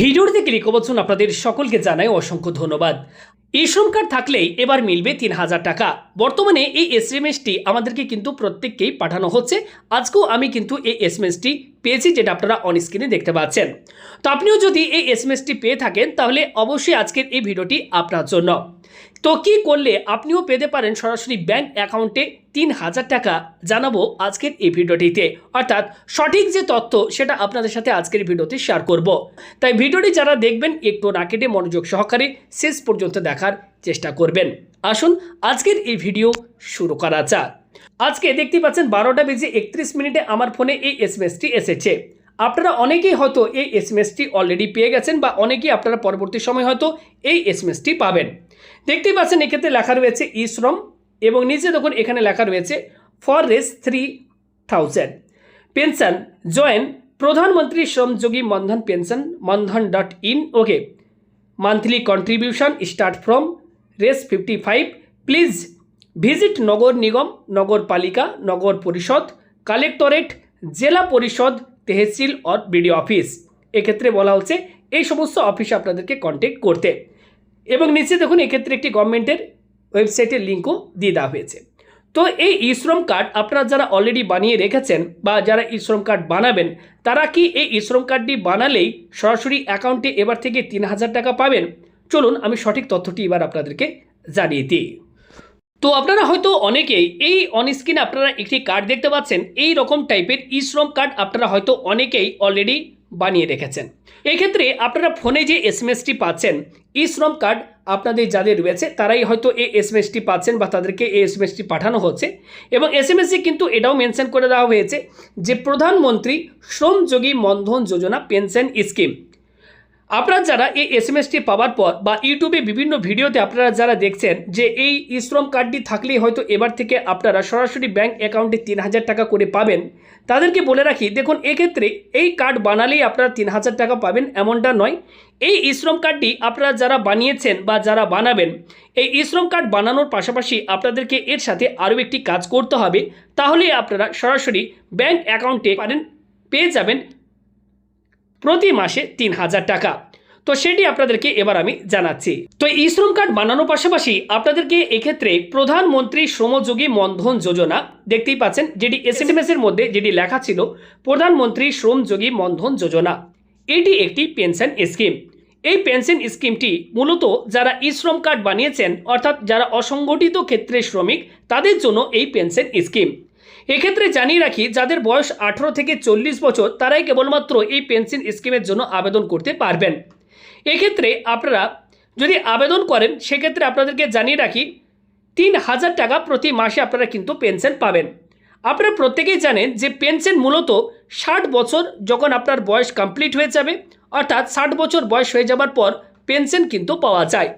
ভিডিওটিতে ক্লিক অবশ্যন আপনাদের সকলকে জানাই অসংখ্য ধন্যবাদ। এই শ্রম কার্ড থাকলেই এবার মিলবে তিন হাজার টাকা। বর্তমানে এই এস এম এসটি আমাদেরকে কিন্তু প্রত্যেককেই পাঠানো হচ্ছে। আজকেও আমি কিন্তু এই এস এম এসটি পেয়েছি, যেটা আপনারা অন স্ক্রিনে দেখতে পাচ্ছেন। তো আপনিও যদি এই এস পেয়ে থাকেন, তাহলে অবশ্যই আজকের এই ভিডিওটি আপনার জন্য। তো কি করলে আপনিও পেতে পারেন সরাসরি ব্যাংক অ্যাকাউন্টে তিন হাজার টাকা, জানাব আজকের এই ভিডিওটিতে। অর্থাৎ সঠিক যে তথ্য, সেটা আপনাদের সাথে আজকের ভিডিওতে শেয়ার করব। তাই ভিডিওটি যারা দেখবেন, একটু না কেটে মনোযোগ সহকারে শেষ পর্যন্ত দেখার চেষ্টা করবেন। আসুন, আজকের এই ভিডিও শুরু করা যাক। আজকে দেখতে পাচ্ছেন বারোটা বেজে একত্রিশ মিনিটে আমার ফোনে এই এসএমএসটি এসেছে। আপনারা অনেকেই হয়তো এই এসএমএসটি অলরেডি পেয়ে গেছেন বা অনেকেই আপনারা পরবর্তী সময় হয়তো এই এসএমএসটি পাবেন। দেখতেই পাচ্ছেন এক্ষেত্রে লেখা রয়েছে ই শ্রম এবং নিচে দেখুন এখানে লেখা রয়েছে for Rs three thousand pension join প্রধানমন্ত্রী Shramyogi Mandhan pension Maandhan dot in okay monthly contribution start from Rs fifty five please visit নগর নিগম নগরপালিকা নগর পরিষদ, কালেক্টরেট, জেলা পরিষদ, তেহসিল অর বিডিও অফিস। এক্ষেত্রে বলা হচ্ছে এই সমস্ত অফিসে আপনাদেরকে কন্ট্যাক্ট করতে। এবং নিচে দেখুন, এক্ষেত্রে একটি গভর্নমেন্টের ওয়েবসাইটের লিঙ্কও দিয়ে দেওয়া হয়েছে। তো এই ই শ্রম কার্ড আপনারা যারা অলরেডি বানিয়ে রেখেছেন বা যারা ই শ্রম কার্ড বানাবেন, তারা কি এই ই শ্রম কার্ডটি বানালেই সরাসরি অ্যাকাউন্টে এবার থেকে তিন হাজার টাকা পাবেন? চলুন, আমি সঠিক তথ্যটি এবার আপনাদেরকে জানিয়ে দিই। তো আপনারা হয়তো অনেকেই এই অনস্ক্রিনে আপনারা একটি কার্ড দেখতে পাচ্ছেন, এই রকম টাইপের ই শ্রম কার্ড আপনারা হয়তো অনেকেই অলরেডি বানিয়ে রেখেছেন এক্ষেত্রে আপনারা ফোনে যে এস এম এসটি পাচ্ছেন ই শ্রম কার্ড আপনাদের যাদের রয়েছে, তারাই হয়তো এই এস এম এসটি পাচ্ছেন বা তাদেরকে এই এস এম এসটি পাঠানো হচ্ছে এবং এস এম এসে কিন্তু এটাও মেনশন করে দেওয়া হয়েছে যে প্রধানমন্ত্রী শ্রমযোগী মন্ধন যোজনা পেনশন স্কিম। আপনারা যারা এই এস এম এসটি পাওয়ার পর বা ইউটিউবে বিভিন্ন ভিডিওতে আপনারা যারা দেখছেন যে এই শ্রম কার্ডটি থাকলেই হয়তো এবার থেকে আপনারা সরাসরি ব্যাংক অ্যাকাউন্টে তিন হাজার টাকা করে পাবেন, তাদেরকে বলে রাখি, দেখুন, এক্ষেত্রে এই কার্ড বানালেই আপনারা তিন হাজার টাকা পাবেন, এমনটা নয়। এই শ্রম কার্ডটি আপনারা যারা বানিয়েছেন বা যারা বানাবেন, এই শ্রম কার্ড বানানোর পাশাপাশি আপনাদেরকে এর সাথে আরও একটি কাজ করতে হবে। তাহলে আপনারা সরাসরি ব্যাংক অ্যাকাউন্টে পারেন, পেয়ে যাবেন প্রতি মাসে তিন হাজার টাকা। তো সেটি আপনাদেরকে এবার আমি জানাচ্ছি। তো ই শ্রম কার্ড বানানোর পাশাপাশি আপনাদেরকে এক্ষেত্রে প্রধানমন্ত্রী শ্রমযোগী মন্ধন যোজনা দেখতেই পাচ্ছেন, যেটি এস এম এর মধ্যে যেটি লেখা ছিল, প্রধানমন্ত্রী শ্রমযোগী মন্ধন যোজনা। এটি একটি পেনশন স্কিম। এই পেনশন স্কিমটি মূলত যারা ই শ্রম কার্ড বানিয়েছেন, অর্থাৎ যারা অসংগঠিত ক্ষেত্রে শ্রমিক, তাদের জন্য এই পেনশন স্কিম। এক্ষেত্রে জানিয়ে রাখি, যাদের বয়স আঠেরো থেকে চল্লিশ বছর, তারাই কেবলমাত্র এই পেনশন স্কিমের জন্য আবেদন করতে পারবেন। এক্ষেত্রে আপনারা যদি আবেদন করেন, সেক্ষেত্রে আপনাদেরকে জানিয়ে রাখি, তিন হাজার টাকা প্রতি মাসে আপনারা কিন্তু পেনশন পাবেন। আপনারা প্রত্যেকেই জানেন যে পেনশন মূলত ষাট বছর যখন আপনার বয়স কমপ্লিট হয়ে যাবে, অর্থাৎ ষাট বছর বয়স হয়ে যাবার পর পেনশন কিন্তু পাওয়া যায়।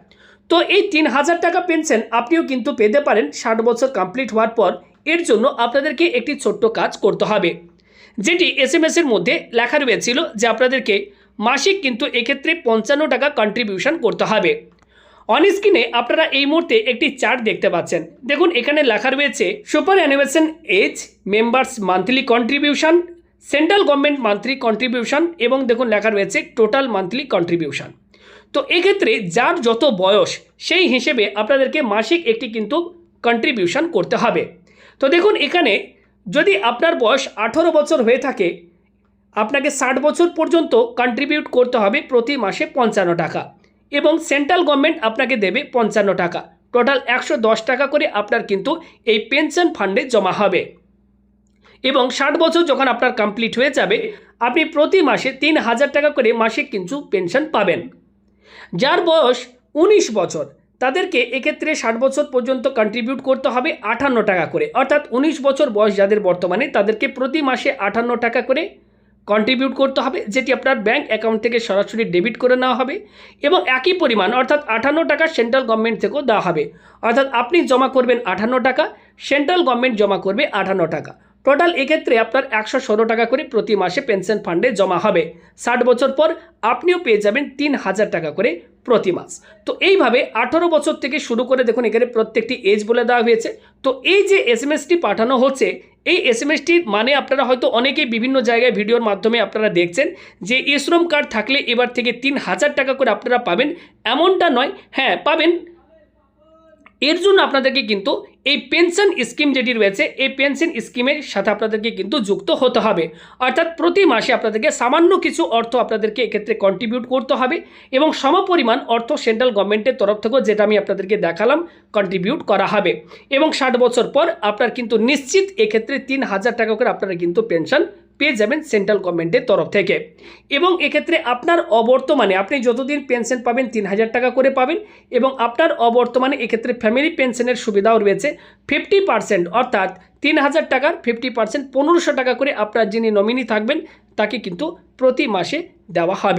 তো এই তিন হাজার টাকা পেনশন আপনিও কিন্তু পেতে পারেন, ষাট বছর কমপ্লিট হওয়ার পর এর জন্য আপনাদেরকে একটি ছোট্ট কাজ করতে হবে। যেটি এস এম এর মধ্যে লেখা রয়েছিল যে আপনাদেরকে মাসিক কিন্তু এক্ষেত্রে পঞ্চান্ন টাকা কন্ট্রিবিউশন করতে হবে। অন স্ক্রিনে আপনারা এই মুহূর্তে একটি চার্ট দেখতে পাচ্ছেন। দেখুন, এখানে লেখা রয়েছে superannuation age members monthly contribution central government monthly contribution এবং দেখুন, লেখা রয়েছে টোটাল মান্থলি কন্ট্রিবিউশন তো এক্ষেত্রে যার যত বয়স, সেই হিসেবে আপনাদেরকে মাসিক একটি কিন্তু কন্ট্রিবিউশন করতে হবে। দেখুন, এখানে যদি আপনার বয়স আঠেরো বছর হয়ে থাকে, আপনাকে ষাট বছর পর্যন্ত কন্ট্রিবিউট করতে হবে প্রতি মাসে পঞ্চান্ন টাকা এবং সেন্ট্রাল গভর্নমেন্ট আপনাকে দেবে পঞ্চান্ন টাকা। টোটাল একশো দশ টাকা করে আপনার কিন্তু এই পেনশন ফান্ডে জমা হবে। এবং ষাট বছর যখন আপনার কমপ্লিট হয়ে যাবে, আপনি প্রতি মাসে তিন হাজার টাকা করে মাসে কিন্তু পেনশন পাবেন। যার বয়স উনিশ বছর তাদেরকে এক্ষেত্রে ষাট বছর পর্যন্ত কন্ট্রিবিউট করতে হবে আটান্ন টাকা করে। অর্থাৎ উনিশ বছর বয়স যাদের বর্তমানে, তাদেরকে প্রতি মাসে আটান্ন টাকা করে কন্ট্রিবিউট করতে হবে, যেটি আপনার ব্যাংক অ্যাকাউন্ট থেকে সরাসরি ডেবিট করে নেওয়া হবে এবং একই পরিমাণ, অর্থাৎ আটান্ন টাকা সেন্ট্রাল গভর্নমেন্ট থেকেও দেওয়া হবে। অর্থাৎ আপনি জমা করবেন আটান্ন টাকা সেন্ট্রাল গভর্নমেন্ট জমা করবে আটান্ন টাকা। টোটাল এক্ষেত্রে আপনার একশো ষোলো টাকা করে প্রতি মাসে পেনশন ফান্ডে জমা হবে। ষাট বছর পর আপনিও পেয়ে যাবেন তিন হাজার টাকা করে প্রতি মাস। তো এইভাবে আঠারো বছর থেকে শুরু করে দেখুন, এখানে প্রত্যেকটি এজ বলে দেওয়া হয়েছে। তো এই যে এস এম এসটি পাঠানো হচ্ছে, এই এস এম এসটির মানে আপনারা হয়তো অনেকেই বিভিন্ন জায়গায় ভিডিওর মাধ্যমে আপনারা দেখছেন যে ই শ্রম কার্ড থাকলে এবার থেকে তিন হাজার টাকা করে আপনারা পাবেন। এমনটা নয় হ্যাঁ পাবেন। এর জন্য আপনাদেরকে কিন্তু এই পেনশন স্কিম যেটি রয়েছে, এই পেনশন স্কিমের সাথে আপনাদেরকে কিন্তু যুক্ত হতে হবে। অর্থাৎ প্রতি মাসে আপনাদেরকে সামান্য কিছু অর্থ আপনাদেরকে এক্ষেত্রে কন্ট্রিবিউট করতে হবে এবং সমপরিমাণ অর্থ সেন্ট্রাল গভর্নমেন্টের তরফ থেকেও যেটা আমি আপনাদেরকে দেখালাম কন্ট্রিবিউট করা হবে। এবং ষাট বছর পর আপনার কিন্তু নিশ্চিত এক্ষেত্রে তিন হাজার টাকা করে আপনারা কিন্তু পেনশন পেয়ে যাবেন সেন্ট্রাল গভর্নমেন্টের তরফ থেকে। এবং এক্ষেত্রে আপনার অবর্তমানে আপনি যতদিন পেনশন পাবেন তিন হাজার টাকা করে পাবেন এবং আপনার অবর্তমানে এক্ষেত্রে ফ্যামিলি পেনশনের সুবিধাও রয়েছে। ফিফটি পার্সেন্ট অর্থাৎ তিন হাজার টাকার ফিফটি পার্সেন্ট পনেরোশো টাকা করে আপনার যিনি নমিনি থাকবেন, তাকে কিন্তু প্রতি মাসে দেওয়া হবে।